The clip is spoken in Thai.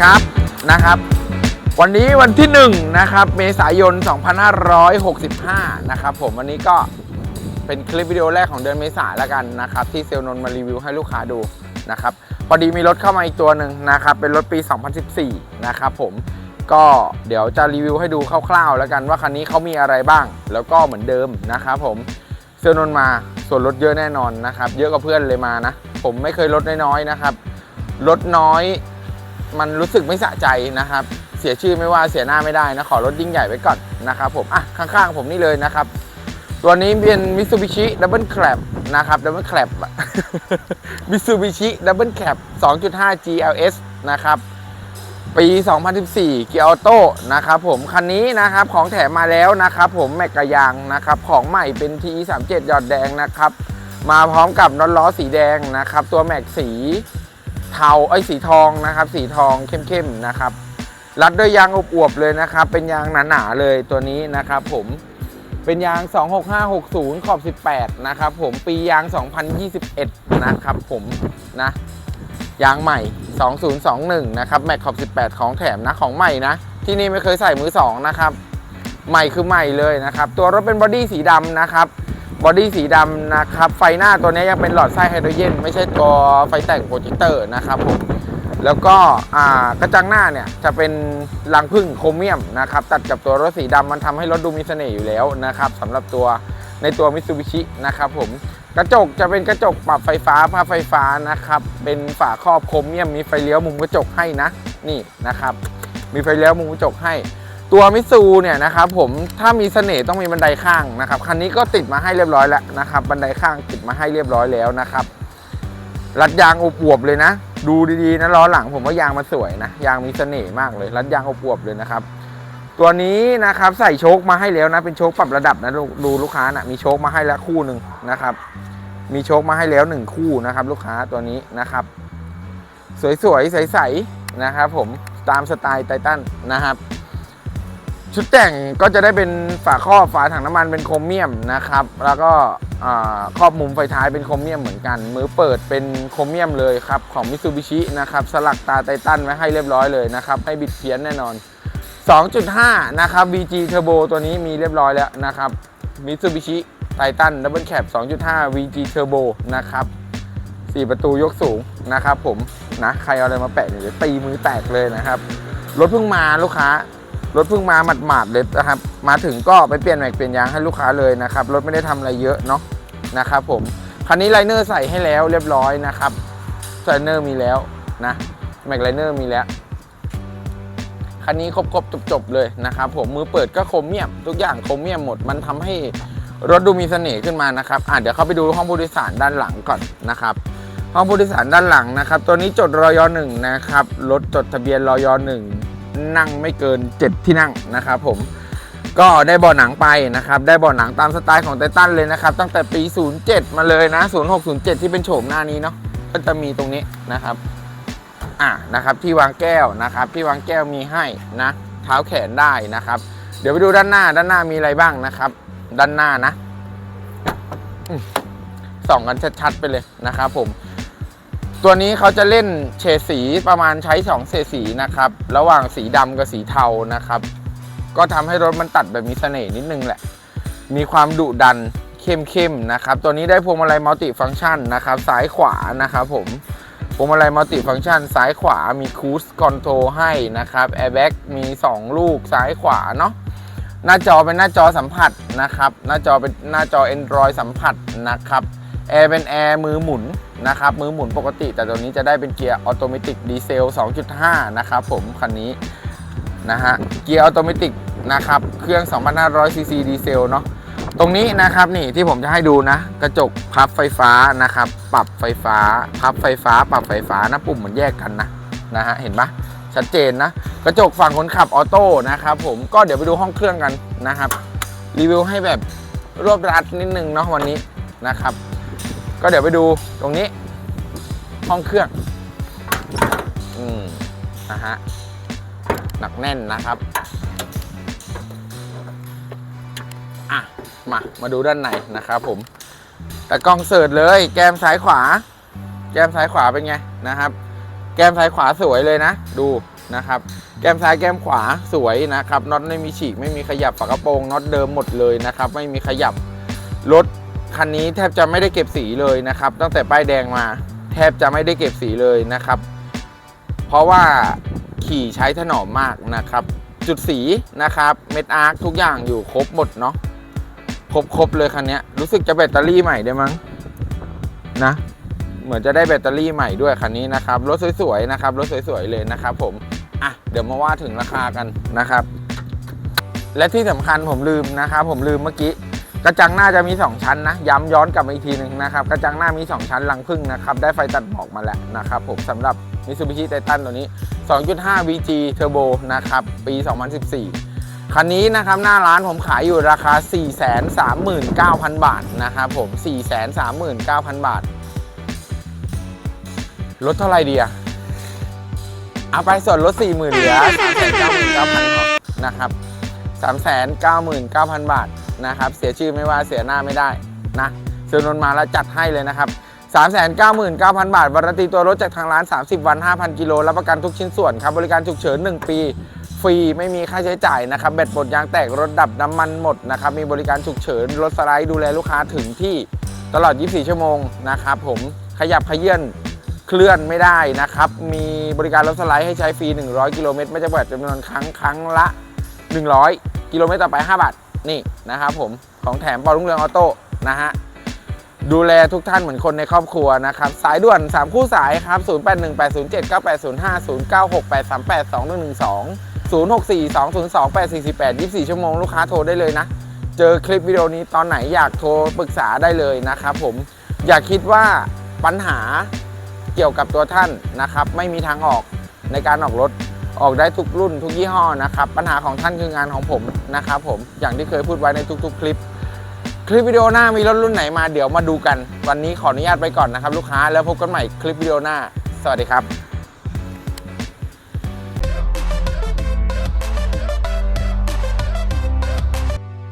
ครับนะครับ วันนี้วันที่1นะครับเมษายน 2565 นะครับผมวันนี้ก็เป็นคลิปวิดีโอแรกของเดือนเมษายนแล้วกันนะครับ ที่เซลนนมารีวิวให้ลูกค้าดูนะครับพอดีมีรถเข้ามาอีกตัวหนึ่งนะครับ เป็นรถปี 2014 นะครับผมก็เดี๋ยวจะรีวิวให้ดูคร่าวๆ แล้วกันว่าคันนี้เขามีอะไรบ้าง แล้วก็เหมือนเดิมนะครับผมเซลนนมาส่วนลดเยอะแน่นอนนะครับ เยอะกว่าเพื่อนเลยมานะ ผมไม่เคยลดน้อยๆนะครับลดน้อย มันรู้สึกไม่สะใจนะครับ เสียชื่อไม่ว่าเสียหน้าไม่ได้นะ ขอรถยิ่งใหญ่ไว้ก่อนนะครับผมอะข้างๆผมนี่เลยนะครับ ตัวนี้เป็น Mitsubishi Double Cab นะครับ Double Cab Mitsubishi Double Cab 2.5 GLS นะครับปี 2014 เกียร์ออโต้นะครับผม คันนี้นะครับของแถมมาแล้วนะครับผมแม็กกะยางนะครับของใหม่เป็น TE37 หยอดแดงนะครับ มาพร้อมกับน็อตล้อสีแดงนะครับ ตัวแม็กสี เทาไอ้สีทองนะครับ สีทองเข้มๆนะครับ รัดด้วยยางอวบๆเลยนะครับ เป็นยางหนาๆเลยตัวนี้นะครับ ผมเป็นยาง 26560 ขอบ 18 นะครับ ผมปียาง 2021 นะครับ ผมนะยางใหม่ 2021 นะครับ แม็กขอบ 18 ของแถมนะของใหม่นะ ที่นี่ไม่เคยใส่มือ 2 นะครับ ใหม่คือใหม่เลยนะครับ ตัวรถเป็นบอดี้สีดำนะครับ บอดี้สีดำนะครับ ไฟหน้าตัวนี้ยังเป็นหลอดไส้ไฮโดรเจนไม่ใช่ตัวไฟแต่งโปรเจคเตอร์นะครับผมแล้วก็กระจังหน้าเนี่ยจะเป็นรังพึ่งโครเมียมนะครับตัดกับตัวรถสีดำมันทำให้รถดูมีเสน่ห์อยู่แล้วนะครับสำหรับตัวในตัวมิ t ซูบิชินะครับผมกระจกจะเป็นกระจกปรับไฟฟ้าผ้าไฟฟ้านะครับ เป็นฝาครอบโครเมียมมีไฟเลี้ยวมุมกระจกให้นะ นี่นะครับ มีไฟเลี้ยวมุมกระจกให้ ตัวมิตซูเนี่ยนะครับผมถ้ามีเสน่ห์ต้องมีบันไดข้างนะครับคันนี้ก็ติดมาให้เรียบร้อยแล้วนะครับบันไดข้างติดมาให้เรียบร้อยแล้วนะครับรัดยางอบอวบเลยนะ ดูดีๆนะล้อหลังผมว่ายางมันสวยนะยางมีเสน่ห์มากเลย รัดยางอบอวบเลยนะครับ ตัวนี้นะครับใส่โชคมาให้แล้วนะ เป็นโชคปรับระดับนะดูดูลูกค้านะมีโชคมาให้แล้วคู่หนึ่งนะครับ มีโชคมาให้แล้วหนึ่งคู่นะครับ ลูกค้าตัวนี้นะครับ สวยๆใสๆนะครับ ผมตามสไตล์ไททันนะครับ ชุดแต่งก็จะได้เป็นฝาครอบฝาถังน้ำมันเป็นโครเมียมนะครับ แล้วก็ครอบมุมไฟท้ายเป็นโครเมียมเหมือนกัน มือเปิดเป็นโครเมียมเลยครับ ของมิซูบิชินะครับสลักตาไททันไว้ให้เรียบร้อยเลยนะครับให้บิดเพี้ยนแน่นอน 2.5 นะครับ BG Turbo ตัวนี้มีเรียบร้อยแล้วนะครับมิซูบิชิไททันดับเบิลแคป2.5 VG Turbo นะครับ4 ประตูยกสูงนะครับผมนะใครเอาอะไรมาแปะเนี่ยตีมือแตกเลยนะครับรถเพิ่งมาลูกค้า รถเพิ่งมาหมาดๆเลยนะครับ มาถึงก็ไปเปลี่ยนแม็กเปลี่ยนยางให้ลูกค้าเลยนะครับ รถไม่ได้ทำอะไรเยอะเนาะนะครับผม คันนี้ไลเนอร์ใส่ให้แล้วเรียบร้อยนะครับไลเนอร์มีแล้วนะแม็กไลเนอร์มีแล้ว คันนี้ครบๆจบๆเลยนะครับผม มือเปิดก็โครเมียม ทุกอย่างโครเมียมหมด มันทำให้รถดูมีเสน่ห์ขึ้นมานะครับอะเดี๋ยวเข้าไปดูห้องผู้โดยสารด้านหลังก่อนนะครับห้องผู้โดยสารด้านหลังนะครับ ตัวนี้จดรอยหนึ่งนะครับ รถจดทะเบียนรอยหนึ่ง นั่งไม่เกิน 7 ที่นั่งนะครับผมก็ได้เบ่อหนังไปนะครับ ได้เบ่อหนังตามสไตล์ของไททันเลยนะครับ ตั้งแต่ปี 07 มาเลยนะ 0607 ที่เป็นโฉมหน้านี้เนาะก็จะมีตรงนี้นะครับ อะนะครับ ที่วางแก้วนะครับ ที่วางแก้วมีให้นะ เท้าแขนได้นะครับ เดี๋ยวไปดูด้านหน้า ด้านหน้ามีอะไรบ้างนะครับ ด้านหน้านะส่องกันชัดๆไปเลยนะครับผม ตัวนี้เขาจะเล่นเฉดสีประมาณใช้ 2 เฉดสีนะครับ ระหว่างสีดำกับสีเทานะครับ ก็ทำให้รถมันตัดแบบมีเสน่ห์นิดนึงแหละ มีความดุดันเข้มๆนะครับ ตัวนี้ได้พวงมาลัยมัลติฟังก์ชันนะครับ ซ้ายขวานะครับผมพวงมาลัยมัลติฟังก์ชันซ้ายขวามีคูสคอนโทรให้นะครับแอร์แบ็กมี 2 ลูกซ้ายขวาเนาะหน้าจอเป็นหน้าจอสัมผัสนะครับ หน้าจอเป็นหน้าจอ Android สัมผัสนะครับแอร์เป็นแอร์มือหมุน นะครับมือหมุนปกติ แต่ตัวนี้จะได้เป็นเกียร์ออโตเมติกดีเซล 2.5 นะครับผมคันนี้นะฮะเกียร์ออโตเมติกนะครับเครื่อง 2,500 ซีซีดีเซลเนาะตรงนี้นะครับนี่ที่ผมจะให้ดูนะ กระจกพับไฟฟ้านะครับ ปรับไฟฟ้า พับไฟฟ้า ปรับไฟฟ้านะปุ่มเหมือนแยกกันนะนะฮะเห็นปะชัดเจนนะ กระจกฝั่งคนขับออโต้นะครับผมก็เดี๋ยวไปดูห้องเครื่องกันนะครับ รีวิวให้แบบรวบรัดนิดนึงเนาะวันนี้นะครับ ก็เดี๋ยวไปดูตรงนี้ ห้องเครื่อง อืมนะฮะ หนักแน่นนะครับ อะ มา มาดูด้านในนะครับผม แต่กล้องเสิร์ชเลย แกมซ้ายขวา แกมซ้ายขวาเป็นไงนะครับ แกมซ้ายขวาสวยเลยนะ ดูนะครับ แกมซ้ายแกมขวาสวยนะครับน็อตไม่มีฉีก ไม่มีขยับฝากระโปรงน็อตเดิมหมดเลยนะครับ ไม่มีขยับรถ คันนี้แทบจะไม่ได้เก็บสีเลยนะครับ ตั้งแต่ป้ายแดงมา แทบจะไม่ได้เก็บสีเลยนะครับ เพราะว่าขี่ใช้ถนอมมากนะครับ จุดสีนะครับเม็ดอาร์คทุกอย่างอยู่ครบหมดเนาะครบครบเลยคันนี้รู้สึกจะแบตเตอรี่ใหม่ได้มั้งนะเหมือนจะได้แบตเตอรี่ใหม่ด้วยคันนี้นะครับรถสวยๆนะครับรถสวยๆเลยนะครับผมอะเดี๋ยวมาว่าถึงราคากันนะครับ และที่สำคัญผมลืมนะครับผมลืมเมื่อกี้ กระจังหน้าจะมี 2 ชั้นนะย้ำย้อนกลับมาอีกทีหนึ่งนะครับกระจังหน้ามี 2 ชั้นหลังพึ่งนะครับได้ไฟตัดหมอกมาแล้วนะครับผมสำหรับ Mitsubishi Titan ตัวนี้ 2.5 VG Turbo นะครับปี 2014 คันนี้นะครับหน้าร้านผมขายอยู่ราคา 439,000 บาทนะครับผม 439,000 บาทลดเท่าไหร่ดีอะเอาไปส่วนลด 40,000เหลือ399,000พอนะครับ399,000 บาท นะครับ เสียชื่อไม่ว่าเสียหน้าไม่ได้นะเซลนนมาแล้วจัดให้เลยนะครับ 399,000 บาทวารันตีตัวรถจากทางร้าน 30 วัน 5,000 กิโลรับประกันทุกชิ้นส่วนครับ บริการฉุกเฉิน 1 ปี ฟรีไม่มีค่าใช้จ่ายนะครับแบตหมดยางแตกรถดับน้ำมันหมดนะครับมีบริการฉุกเฉินรถสไลด์ดูแลลูกค้าถึงที่ตลอด 24 ชั่วโมงนะครับผมขยับขยื่นเคลื่อนไม่ได้นะครับ มีบริการรถสไลด์ให้ใช้ฟรี 100 กิโลเมตรไม่จำกัดจำนวนครั้งครั้งละ 100 กิโลเมตรต่อไป 5 บาท นี่นะครับผมของแถมปอรุ่งเรืองออโต้นะฮะดูแลทุกท่านเหมือนคนในครอบครัวนะครับ สายด่วน 3 คู่สายครับ 0818079805 0968382112 0642028448 24 ชั่วโมงลูกค้าโทรได้เลยนะ เจอคลิปวิดีโอนี้ตอนไหนอยากโทรปรึกษาได้เลยนะครับผมอย่าคิดว่าปัญหาเกี่ยวกับตัวท่านนะครับ ไม่มีทางออกในการออกรถ ออกได้ทุกรุ่นทุกยี่ห้อนะครับ ปัญหาของท่านคืองานของผมนะครับผมอย่างที่เคยพูดไว้ในทุก ๆ คลิป คลิปวิดีโอหน้ามีรถรุ่นไหนมาเดี๋ยวมาดูกัน วันนี้ขออนุญาตไปก่อนนะครับ ลูกค้าแล้วพบกันใหม่คลิปวิดีโอหน้า สวัสดีครับ